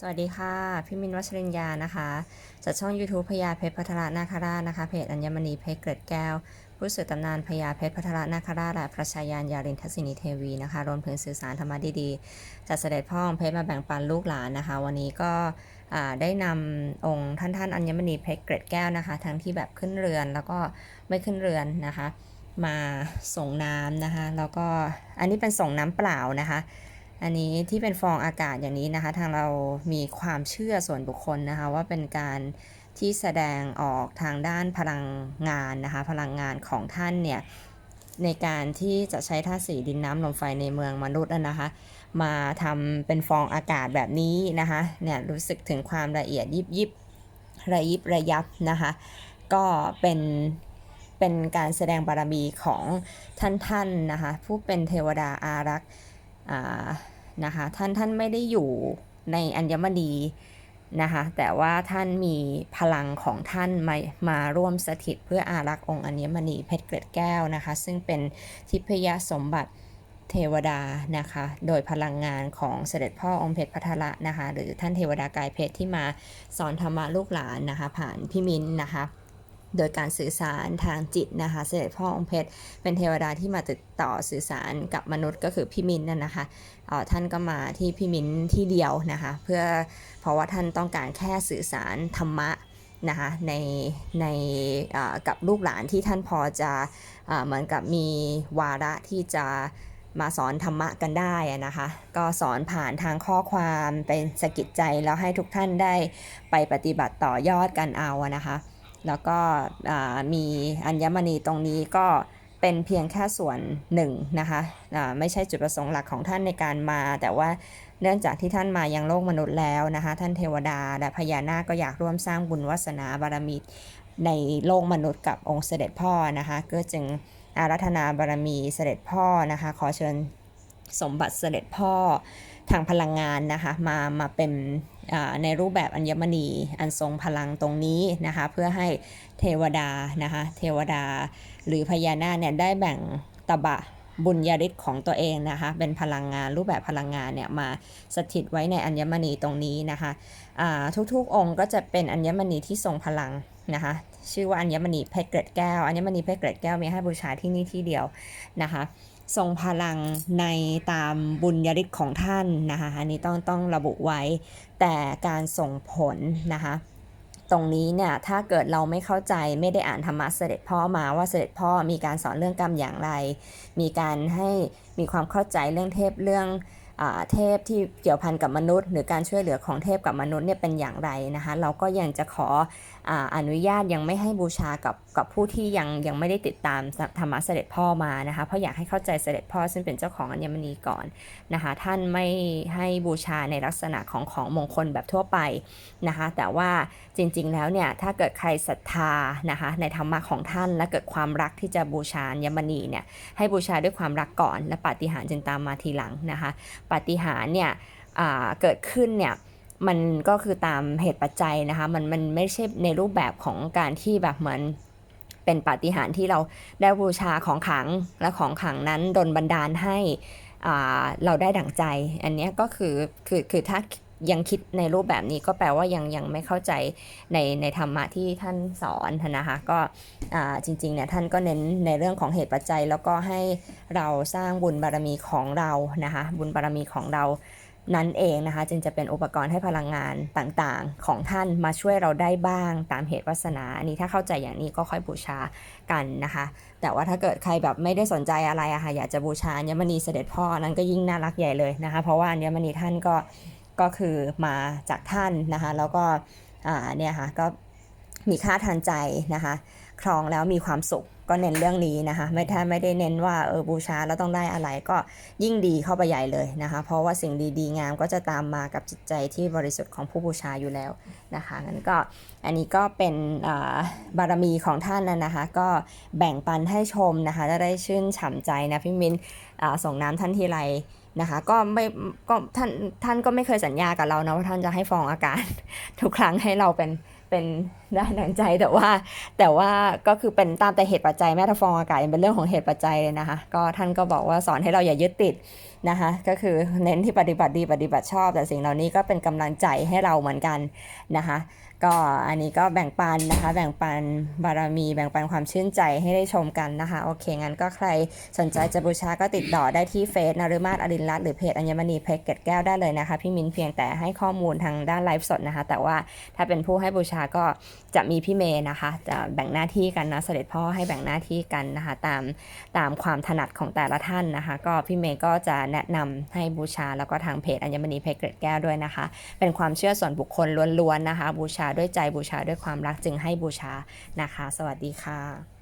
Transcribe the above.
สวัสดีค่ะ พี่มินวัชรินยานะคะจากช่อง YouTube พญาเพชรพัทรนาคราชนะคะเพจอัญมณีเพชรเกร็ดแก้ว ผู้สื่อตำนานพญาเพชรพัทรนาคราชและพระชายานยารินทศินีเทวีนะคะรวมถึงสื่อสารธรรมะดีๆจากเสด็จพ่อองเพชรมาแบ่งปันลูกหลานนะคะ วันนี้ก็ได้นำองค์ท่านท่านอัญมณีเพชรเกร็ดแก้วนะคะ ทั้งที่แบบขึ้นเรือนแล้วก็ไม่ขึ้นเรือนนะคะ มาส่งน้ำนะคะ แล้วก็อันนี้เป็นส่งน้ำเปล่านะคะ อันนี้ที่เป็นฟองอากาศอย่างนี้นะคะ ทางเรามีความเชื่อส่วนบุคคลนะคะ ว่าเป็นการที่แสดงออกทางด้านพลังงานนะคะ พลังงานของท่านเนี่ยในการที่จะใช้ธาตุสีดินน้ำลมไฟในเมืองมนุษย์นะคะ มาทำเป็นฟองอากาศแบบนี้นะคะเนี่ยรู้สึกถึงความละเอียดยิบยิบระยิบระยับนะคะ ก็เป็นเป็นการแสดงบารมีของท่านท่านนะคะ ผู้เป็นเทวดาอารักษ์ นะคะท่านท่านไม่ได้อยู่ในอัญมณีนะคะแต่ว่าท่านมีพลังของท่านมามาร่วมสถิตเพื่ออารักษ์องค์อัญมณีเพชรเกล็ดแก้วนะคะซึ่งเป็นทิพยสมบัติเทวดานะคะโดยพลังงานของเสด็จพ่อองค์เพชรพัทระนะคะหรือท่านเทวดากายเพชรที่มาสอนธรรมะลูกหลานนะคะผ่านพี่มินนะคะ โดยการสื่อสารทางจิตนะคะเสด็จพ่อองค์เพชรเป็นเทวดาที่มาติดต่อสื่อสารกับมนุษย์ก็คือพี่มินนั่นนะคะเออท่านก็มาที่พี่มินที่เดียวนะคะเพื่อเพราะว่าท่านต้องการแค่สื่อสารธรรมะนะคะในในกับลูกหลานที่ท่านพอจะเอ่อเหมือนกับมีวาระที่จะมาสอนธรรมะกันได้นะคะ ก็สอนผ่านทางข้อความเป็นสกิดใจแล้วให้ทุกท่านได้ไปปฏิบัติต่อยอดกันเอานะคะ แล้วก็มีอัญมณีตรงนี้ก็เป็นเพียงแค่ส่วนหนึ่งนะคะไม่ใช่จุดประสงค์หลักของท่านในการมา แต่ว่าเนื่องจากที่ท่านมายังโลกมนุษย์แล้วนะคะ ท่านเทวดาและพญานาคก็อยากร่วมสร้างบุญวาสนาบารมีในโลกมนุษย์กับองค์เสด็จพ่อนะคะ ก็จึงอารัธนาบารมีเสด็จพ่อนะคะ ขอเชิญสมบัติเสด็จพ่อ ทางพลังงานนะคะมามาเป็นในรูปแบบอัญมณีอันทรงพลังตรงนี้นะคะเพื่อให้เทวดานะคะเทวดาหรือพญานาคเนี่ยได้แบ่งตบะบุญญาฤทธิ์ของตัวเองนะคะเป็นพลังงานรูปแบบพลังงานเนี่ยมาสถิตไว้ในอัญมณีตรงนี้นะคะทุกๆองค์ก็จะเป็นอัญมณีที่ทรงพลังนะคะชื่อว่าอัญมณีเพชรเกร็ดแก้วอัญมณีเพชรเกร็ดแก้วมีให้บูชาที่นี่ที่เดียวนะคะ ทรงพลังในตามบุญญาฤทธิ์ของท่านนะคะอันนี้ต้องต้องระบุไว้ แต่การส่งผลนะคะตรงนี้เนี่ยถ้าเกิดเราไม่เข้าใจไม่ได้อ่านธรรมะเสด็จพ่อมาว่าเสด็จพ่อมีการสอนเรื่องกรรมอย่างไร มีการให้มีความเข้าใจเรื่องเทพเรื่อง เทพที่เกี่ยวพันกับมนุษย์ หรือการช่วยเหลือของเทพกับมนุษย์เนี่ยเป็นอย่างไรนะคะเราก็ยังจะขอออนุญาตยังไม่ให้บูชากับกับผู้ที่ยังยังไม่ได้ติดตามธรรมะเสด็จพ่อมานะคะเพราะอยากให้เข้าใจเสด็จพ่อซึ่งเป็นเจ้าของอัญมณีก่อนนะคะท่านไม่ให้บูชาในลักษณะของของมงคลแบบทั่วไปนะคะแต่ว่าจริงๆแล้วเนี่ยถ้าเกิดใครศรัทธานะคะในธรรมะของท่าน และเกิดความรักที่จะบูชาอัญมณีเนี่ยให้บูชาด้วยความรักก่อน และปาฏิหาริย์จึงตามมาทีหลังนะคะปาฏิหาริย์เนี่ยเกิดขึ้นเนี่ยมันก็คือตามเหตุปัจจัยนะคะมันมันไม่ใช่ในรูปแบบของการที่แบบเหมือนเป็นปาฏิหาริย์ที่เราได้บูชาของขังและของขังนั้นดนบันดาลให้เราได้ดั่งใจ อันเนี้ยก็คือคือคือถ้า ยังคิดในรูปแบบนี้ก็แปลว่ายังยังไม่เข้าใจในในธรรมะที่ท่านสอนนะคะก็จริงๆเนี่ยท่านก็เน้นในเรื่องของเหตุปัจจัย แล้วก็ให้เราสร้างบุญบารมีของเรานะคะบุญบารมีของเรานั่นเองนะคะจึงจะเป็นอุปกรณ์ให้พลังงานต่างๆ ของท่านมาช่วยเราได้บ้างตามเหตุวาสนา อันนี้ถ้าเข้าใจอย่างนี้ก็ค่อยบูชากันนะคะ แต่ว่าถ้าเกิดใครแบบไม่ได้สนใจอะไรอะค่ะอยากจะบูชาอัญมณีเสด็จพ่อนั้นก็ยิ่งน่ารักใหญ่เลยนะคะ เพราะว่าอัญมณีท่านก็ ก็คือมาจากท่านนะคะ แล้วก็เนี่ยค่ะก็มีค่าทางใจนะคะ ครองแล้วมีความสุขก็เน้นเรื่องนี้นะคะไม่ถ้าไม่ได้เน้นว่าเออบูชาแล้วต้องได้อะไรก็ยิ่งดีเข้าไปใหญ่เลยนะคะ เพราะว่าสิ่งดีๆงามก็จะตามมากับจิตใจที่บริสุทธิ์ของผู้บูชาอยู่แล้วนะคะงั้นก็อันนี้ก็เป็นบารมีของท่านนะนะคะ ก็แบ่งปันให้ชมนะคะจะได้ชื่นฉ่ำใจนะพี่มินส่งน้ำท่านทีไรนะคะก็ไม่ก็ท่านท่านก็ไม่เคยสัญญากับเรานะว่าท่านจะให้ฟองอากาศทุกครั้งให้เราเป็น เป็นได้ดังใจแต่ว่า แต่ว่าก็คือเป็นตามแต่เหตุปัจจัยแม่ทัฟองอากาศยังเป็นเรื่องของเหตุปัจจัยเลยนะคะ ก็ท่านก็บอกว่าสอนให้เราอย่ายึดติดนะคะก็คือเน้นที่ปฏิบัติดีปฏิบัติชอบ แต่สิ่งเหล่านี้ก็เป็นกำลังใจให้เราเหมือนกันนะคะ ก็อันนี้ก็แบ่งปันนะคะ แบ่งปันบารมี แบ่งปันความชื่นใจให้ได้ชมกันนะคะ โอเค งั้นก็ใครสนใจจะบูชาก็ติดต่อได้ที่เฟซนฤมาศอรินรัตหรือเพจอัญมณีเพชรเกร็ดแก้วได้เลยนะคะ พี่มิ้นเพียงแต่ให้ข้อมูลทางด้านไลฟ์สดนะคะ แต่ว่าถ้าเป็นผู้ให้บูชาก็จะมีพี่เมย์นะคะ จะแบ่งหน้าที่กันนะ เสด็จพ่อให้แบ่งหน้าที่กันนะคะ ตามตามความถนัดของแต่ละท่านนะคะ ก็พี่เมย์ก็จะแนะนำให้บูชาแล้วก็ทางเพจอัญมณีเพชรเกร็ดแก้วด้วยนะคะ เป็นความเชื่อส่วนบุคคลล้วนๆนะคะ บูชาด้วยใจบูชาด้วยความรักจึงให้บูชานะคะ สวัสดีค่ะ